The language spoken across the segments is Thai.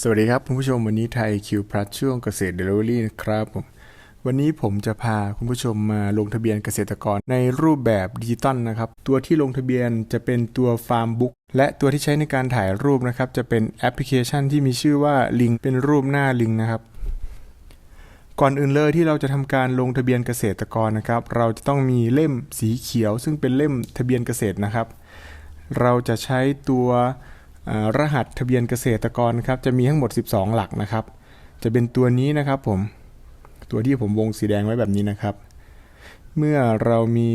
สวัสดีครับคุณผู้ชมวันนี้ไทยคิวพลัสช่วงเกษตรเดลิเวอรี่นะครับผมวันนี้ผมจะพาคุณผู้ชมมาลงทะเบียนเกษตรกรในรูปแบบดิจิตอลนะครับ ตัวที่ลงทะเบียนจะเป็นตัวฟาร์มบุ๊กและตัวที่ใช้ในการถ่ายรูปนะครับ จะเป็นแอปพลิเคชันที่มีชื่อว่าลิงเป็นรูปหน้าลิงนะครับ ก่อนอื่นเลยที่เราจะทำการลงทะเบียนเกษตรกรนะครับ เราจะต้องมีเล่มสีเขียว ซึ่งเป็นเล่มทะเบียนเกษตรนะครับ เราจะใช้ตัว รหัสทะเบียนเกษตรกรนะครับจะมีทั้งหมด 12 หลักนะครับ จะเป็นตัวนี้นะครับผมตัวที่ผมวงสีแดงไว้แบบนี้นะครับ เมื่อเรามี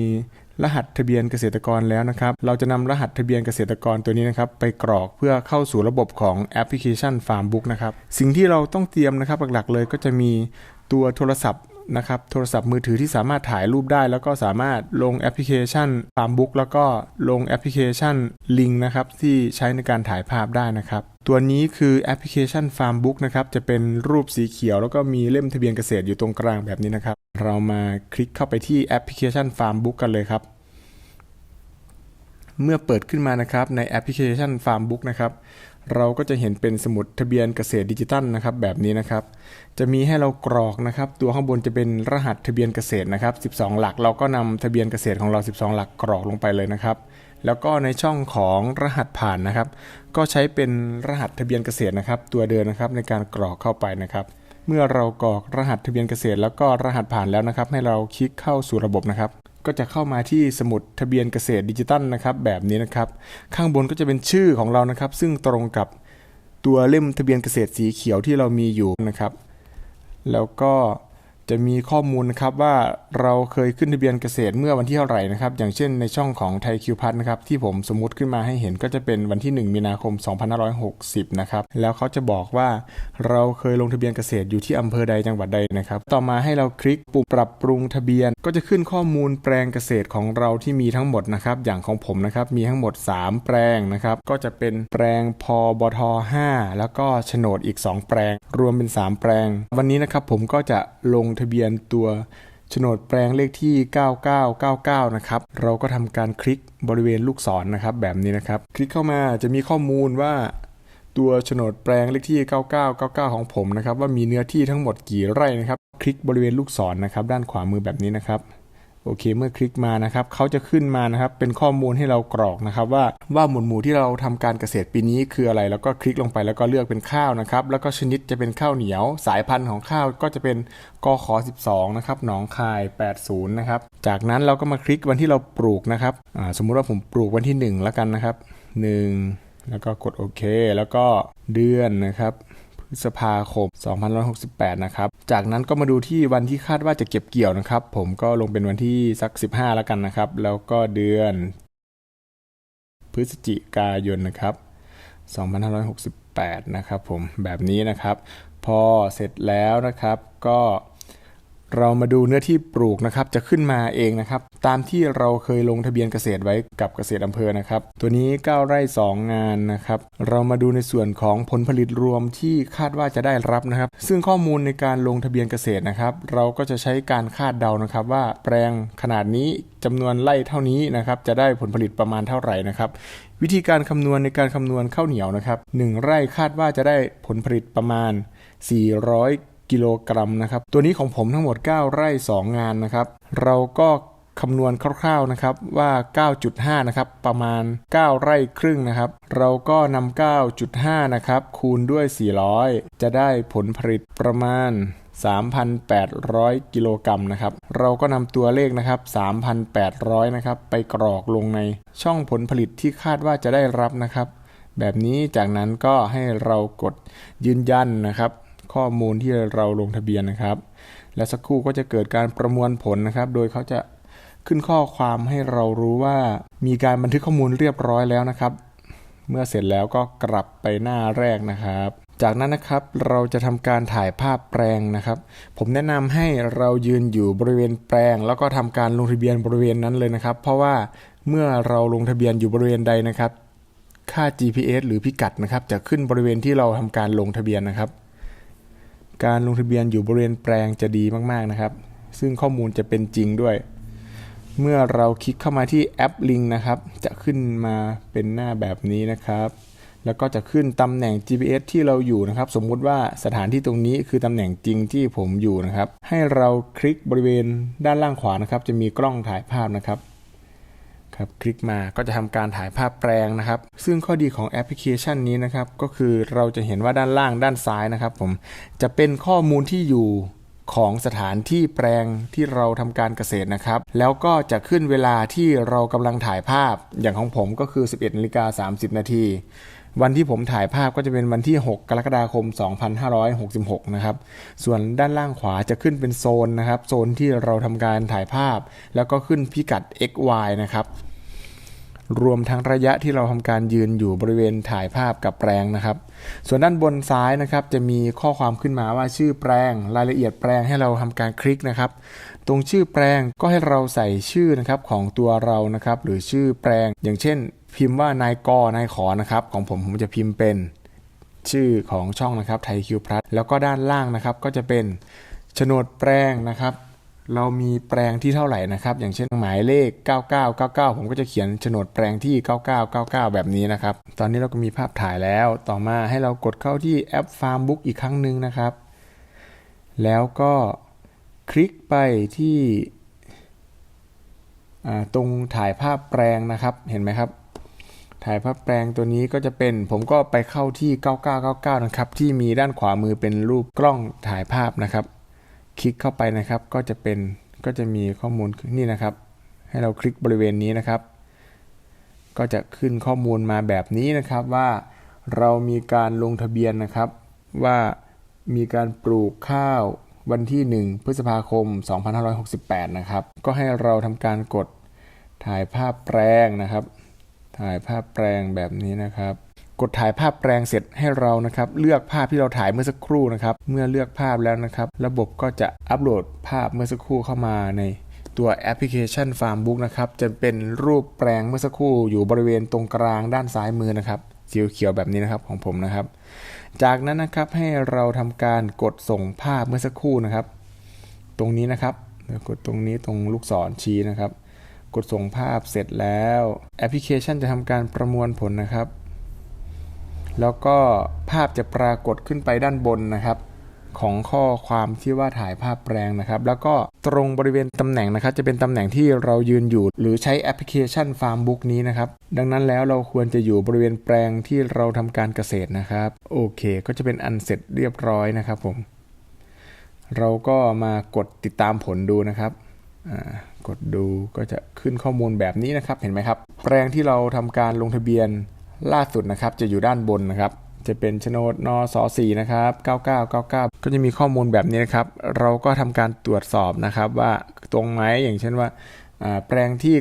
รหัสทะเบียนเกษตรกรแล้วนะครับ เราจะนำรหัสทะเบียนเกษตรกรตัวนี้นะครับ ไปกรอกเพื่อเข้าสู่ระบบของแอปพลิเคชัน Farmbook นะครับ สิ่งที่เราต้องเตรียมนะครับหลักๆเลยก็จะมีตัวโทรศัพท์ นะครับโทรศัพท์มือถือที่สามารถถ่ายรูปได้ แล้วก็สามารถลงแอปพลิเคชัน Farmbook แล้วก็ลงแอปพลิเคชัน Link นะครับที่ใช้ในการถ่ายภาพได้นะครับตัวนี้คือแอปพลิเคชัน Farmbook นะครับจะเป็นรูปสีเขียว แล้วก็มีเล่มทะเบียนเกษตรอยู่ตรงกลางแบบนี้นะครับ เรามาคลิกเข้าไปที่แอปพลิเคชัน Farmbook กันเลยครับ เมื่อเปิดขึ้นมานะครับในแอปพลิเคชัน Farmbook นะครับ เราก็จะเห็นเป็นสมุดทะเบียนเกษตรดิจิตัลนะครับแบบนี้นะครับ จะมีให้เรากรอกนะครับ ตัวข้างบนจะเป็นรหัสทะเบียนเกษตรนะครับ 12 หลัก เราก็นำทะเบียนเกษตรของเรา 12 หลักกรอกลงไปเลยนะครับ แล้วก็ในช่องของรหัสผ่านนะครับ ก็ใช้เป็นรหัสทะเบียนเกษตรนะครับ ตัวเดินนะครับในการกรอกเข้าไปนะครับ เมื่อเรากรอกรหัสทะเบียนเกษตร แล้วก็รหัสผ่านแล้วนะครับ ให้เราคลิกเข้าสู่ระบบนะครับ ก็จะเข้ามาที่สมุดทะเบียนเกษตรดิจิตัลนะครับ แบบนี้นะครับ ข้างบนก็จะเป็นชื่อของเรานะครับ ซึ่งตรงกับตัวเล่มทะเบียนเกษตรสีเขียวที่เรามีอยู่นะครับ แล้วก็ จะมีข้อมูลนะครับว่าเราเคยขึ้นทะเบียนเกษตรเมื่อวันที่เท่าไหร่นะครับ อย่างเช่นในช่องของไทยคิวพัทนะครับที่ผมสมมติขึ้นมาให้เห็นก็จะเป็นวันที่ 1 มีนาคม 2560 นะครับ แล้วเขาจะบอกว่าเราเคยลงทะเบียนเกษตรอยู่ที่อำเภอใดจังหวัดใดนะครับ ต่อมาให้เราคลิกปุ่มปรับปรุงทะเบียน ก็จะขึ้นข้อมูลแปลงเกษตรของเราที่มีทั้งหมดนะครับ อย่างของผมนะครับมีทั้งหมด 3 แปลงนะครับ ก็จะเป็นแปลงพบท5แล้วก็โฉนดอีก 2 แปลง รวมเป็น 3 แปลง วันนี้นะครับผมก็จะลงทะเบียนตัวโฉนดแปลงเลขที่ 9999 นะครับ เราก็ทำการคลิกบริเวณลูกศรนนะครับ แบบนี้นะครับ คลิกเข้ามาจะมีข้อมูลว่าตัวโฉนดแปลงเลขที่ 9999 ของผมนะครับ ว่ามีเนื้อที่ทั้งหมดกี่ไร่นะครับ คลิกบริเวณลูกศรนะครับ ด้านขวามือแบบนี้นะครับ โอเค เมื่อคลิกมานะครับเขาจะขึ้นมานะครับ เป็นข้อมูลให้เรากรอกนะครับ ว่าว่าหมวดหมู่ที่เราทำการเกษตรปีนี้คืออะไร แล้วก็คลิกลงไปแล้วก็เลือกเป็นข้าวนะครับ แล้วก็ชนิดจะเป็นข้าวเหนียว สายพันธุ์ของข้าวก็จะเป็นกขอ12นะครับหนองคาย 80 นะครับ จากนั้นเราก็มาคลิกวันที่เราปลูกนะครับสมมุติว่าผมปลูกวันที่ 1 แล้วกันนะครับ 1 แล้วก็กดโอเค แล้วก็เดือนนะครับ พฤษภาคม 2568 นะครับ จากนั้นก็มาดูที่วันที่คาดว่าจะเก็บเกี่ยวนะครับ ผมก็ลงเป็นวันที่สัก 15 แล้วกันนะครับ แล้วก็เดือน พฤศจิกายนนะครับ 2568 นะครับผมแบบนี้นะครับ พอเสร็จแล้วนะครับก็ เรามาดูเนื้อที่ปลูกนะครับจะขึ้นมาเองนะครับ ตามที่เราเคยลงทะเบียนเกษตรไว้กับเกษตรอำเภอนะครับ ตัวนี้ 9 ไร่ 2 งานนะครับ เรามาดูในส่วนของผลผลิตรวมที่คาดว่าจะได้รับนะครับ ซึ่งข้อมูลในการลงทะเบียนเกษตรนะครับ เราก็จะใช้การคาดเดานะครับ ว่าแปลงขนาดนี้จำนวนไร่เท่านี้นะครับ จะได้ผลผลิตประมาณเท่าไหร่นะครับวิธีการคำนวณในการคำนวณข้าวเหนียวนะครับ1ไร่คาดว่าจะได้ผลผลิตประมาณ 400 กิโลกรัมนะครับ ตัวนี้ของผมทั้งหมด 9 ไร่ 2 งานนะครับ เราก็คำนวณคร่าวๆนะครับว่า 9.5 นะครับ ประมาณ 9 ไร่ครึ่งนะครับ เราก็นำ 9.5 นะครับ คูณด้วย 400 จะได้ผลผลิตประมาณ 3,800 กิโลกรัมนะครับ เราก็นำตัวเลขนะครับ 3,800 นะครับ ไปกรอกลงในช่องผลผลิตที่คาดว่าจะได้รับนะครับ แบบนี้จากนั้นก็ให้เรากดยืนยันนะครับ ข้อมูลที่เราลงทะเบียนนะครับ และสักครู่ก็จะเกิดการประมวลผลนะครับ โดยเขาจะขึ้นข้อความให้เรารู้ว่ามีการบันทึกข้อมูลเรียบร้อยแล้วนะครับ เมื่อเสร็จแล้วก็กลับไปหน้าแรกนะครับ จากนั้นนะครับเราจะทำการถ่ายภาพแปลงนะครับ ผมแนะนำให้เรายืนอยู่บริเวณแปลง แล้วก็ทำการลงทะเบียนบริเวณนั้นเลยนะครับ เพราะว่าเมื่อเราลงทะเบียนอยู่บริเวณใดนะครับ ค่า GPS หรือพิกัดนะครับ จะขึ้นบริเวณที่เราทำการลงทะเบียนนะครับ การลงทะเบียนอยู่บริเวณแปลงจะดีมากๆนะครับ ซึ่งข้อมูลจะเป็นจริงด้วย เมื่อเราคลิกเข้ามาที่แอปลิงนะครับ จะขึ้นมาเป็นหน้าแบบนี้นะครับ แล้วก็จะขึ้นตำแหน่ง GPS ที่เราอยู่นะครับ สมมุติว่าสถานที่ตรงนี้คือตำแหน่งจริงที่ผมอยู่นะครับ ให้เราคลิกบริเวณด้านล่างขวานะครับ จะมีกล้องถ่ายภาพนะครับ ครับ คลิกมาก็จะทำการถ่ายภาพแปลงนะครับ ซึ่งข้อดีของแอปพลิเคชันนี้นะครับ ก็คือเราจะเห็นว่าด้านล่างด้านซ้ายนะครับ ผม จะเป็นข้อมูลที่อยู่ของสถานที่แปลงที่เราทำการเกษตรนะครับ แล้วก็จะขึ้นเวลาที่เรากำลังถ่ายภาพ อย่างของผมก็คือ 11นาฬิกา30 นาทีวันที่ผมถ่ายภาพก็จะเป็นวันที่ 6 กรกฎาคม 2566 นะครับ ส่วนด้านล่างขวาจะขึ้นเป็นโซนนะครับ โซนที่เราทำการถ่ายภาพ แล้วก็ขึ้นพิกัด xy นะครับ รวมทั้งระยะที่เราทำการยืนอยู่บริเวณถ่ายภาพกับแปลงนะครับ ส่วนด้านบนซ้ายนะครับ จะมีข้อความขึ้นมาว่าชื่อแปลง รายละเอียดแปลงให้เราทำการคลิกนะครับ ตรงชื่อแปลงก็ให้เราใส่ชื่อนะครับของตัวเรานะครับ หรือชื่อแปลง อย่างเช่น พิมพ์ว่านายกนายขอนะครับ ของผมผมจะพิมพ์เป็น ชื่อของช่องนะครับไทยคิวพลัสแล้วก็ด้านล่างนะครับก็จะเป็นโฉนดแปลงนะครับ เรามีแปลงที่เท่าไหร่นะครับ อย่างเช่นหมายเลข 9999 ผมก็จะเขียนโฉนดแปลงที่ 9999 แบบนี้นะครับ ตอนนี้เราก็มีภาพถ่ายแล้ว ต่อมาให้เรากดเข้าที่แอป Farmbook อีกครั้งหนึ่งนะครับ แล้วก็คลิกไปที่ตรงถ่ายภาพแปลงนะครับ เห็นไหมครับ ถ่ายภาพแปลงตัวนี้ก็จะเป็น ผมก็ไปเข้าที่ 9999 นะครับ ที่มีด้านขวามือเป็นรูปกล้องถ่ายภาพนะครับ คลิกเข้าไปนะครับก็จะเป็นก็จะมีข้อมูลนี่นะครับ ให้เราคลิกบริเวณนี้นะครับ ก็จะขึ้นข้อมูลมาแบบนี้นะครับว่าเรามีการลงทะเบียนนะครับ ว่ามีการปลูกข้าววันที่ 1 พฤษภาคม 2568 นะครับ ก็ให้เราทำการกดถ่ายภาพแปลงนะครับ ถ่ายภาพแปลงแบบนี้นะครับ กดถ่ายภาพแปลงเสร็จให้เรานะครับเลือกภาพที่เราถ่ายเมื่อสักครู่นะครับ เมื่อเลือกภาพแล้วนะครับ ระบบก็จะอัปโหลดภาพเมื่อสักครู่เข้ามาในตัวแอปพลิเคชัน Farmbook นะครับจะเป็นรูปแปลงเมื่อสักครู่อยู่บริเวณตรงกลางด้านซ้ายมือนะครับสีเขียวแบบนี้นะครับของผมนะครับ จากนั้นนะครับให้เราทำการกดส่งภาพเมื่อสักครู่นะครับ ตรงนี้นะครับกดตรงนี้ตรงลูกศรชี้นะครับ กดส่งภาพเสร็จแล้ว แอปพลิเคชันจะทำการประมวลผลนะครับ แล้วก็ภาพจะปรากฏขึ้นไปด้านบนนะครับ ของข้อความที่ว่าถ่ายภาพแปลงนะครับ แล้วก็ตรงบริเวณตำแหน่งนะครับ จะเป็นตำแหน่งที่เรายืนอยู่ หรือใช้แอปพลิเคชัน Farmbook นี้นะครับ ดังนั้นแล้วเราควรจะอยู่บริเวณแปลงที่เราทำการเกษตรนะครับ โอเค ก็จะเป็นอันเสร็จเรียบร้อยนะครับผม เราก็มากดติดตามผลดูนะครับกดดูก็จะขึ้นข้อมูลแบบนี้นะครับ เห็นไหมครับ แปลงที่เราทำการลงทะเบียน ล่าสุดนะครับจะอยู่ด้านบนนะครับ จะเป็นโฉนดนสสี่นะครับ9999 ก็จะมีข้อมูลแบบนี้นะครับ เราก็ทำการตรวจสอบนะครับว่าตรงไหมอย่างเช่นว่าแปลงที่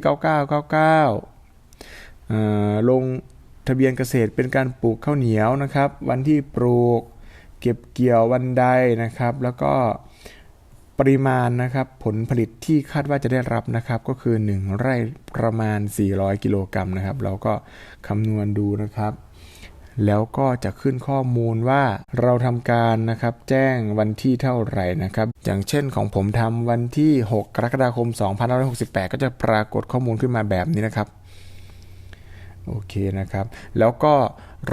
9999ลงทะเบียนเกษตรเป็นการปลูกข้าวเหนียวนะครับ วันที่ปลูก เก็บเกี่ยววันใดนะครับ แล้วก็ ปริมาณนะครับผลผลิตที่คาดว่าจะได้รับนะครับก็คือ 1 ไร่ประมาณ 400 กิโลกรัมนะครับ เราก็คำนวณดูนะครับ แล้วก็จะขึ้นข้อมูลว่าเราทำการนะครับแจ้งวันที่เท่าไหร่นะครับ อย่างเช่นของผมทำวันที่ 6 กรกฎาคม 2568 ก็จะปรากฏข้อมูลขึ้นมาแบบนี้นะครับโอเคนะครับ แล้วก็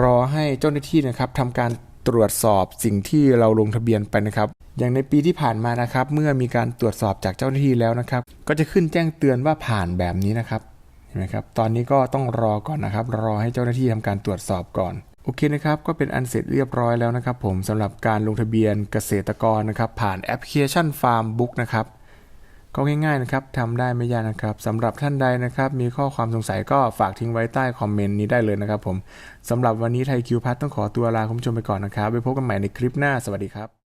รอให้เจ้าหน้าที่นะครับทำการตรวจสอบสิ่งที่เราลงทะเบียนไปนะครับ อย่างในปีที่ผ่านมานะครับ เมื่อมีการตรวจสอบจากเจ้าหน้าที่แล้วนะครับ ก็จะขึ้นแจ้งเตือนว่าผ่านแบบนี้นะครับเห็นไหมครับ ตอนนี้ก็ต้องรอก่อนนะครับ รอให้เจ้าหน้าที่ทำการตรวจสอบก่อนโอเคนะครับก็เป็นอันเสร็จเรียบร้อยแล้วนะครับ ผมสำหรับการลงทะเบียนเกษตรกรนะครับ ผ่านแอปพลิเคชัน Farmbook นะครับก็ง่ายๆนะครับทำได้ไม่ยากนะครับสำหรับท่านใดนะครับ มีข้อความสงสัยก็ฝากทิ้งไว้ใต้คอมเมนต์นี้ได้เลยนะครับผมสำหรับวันนี้ไทยคิวพัทต้องขอตัวลาคุณผู้ชมไปก่อนนะครับไว้พบกันใหม่ในคลิปหน้าสวัสดีครับ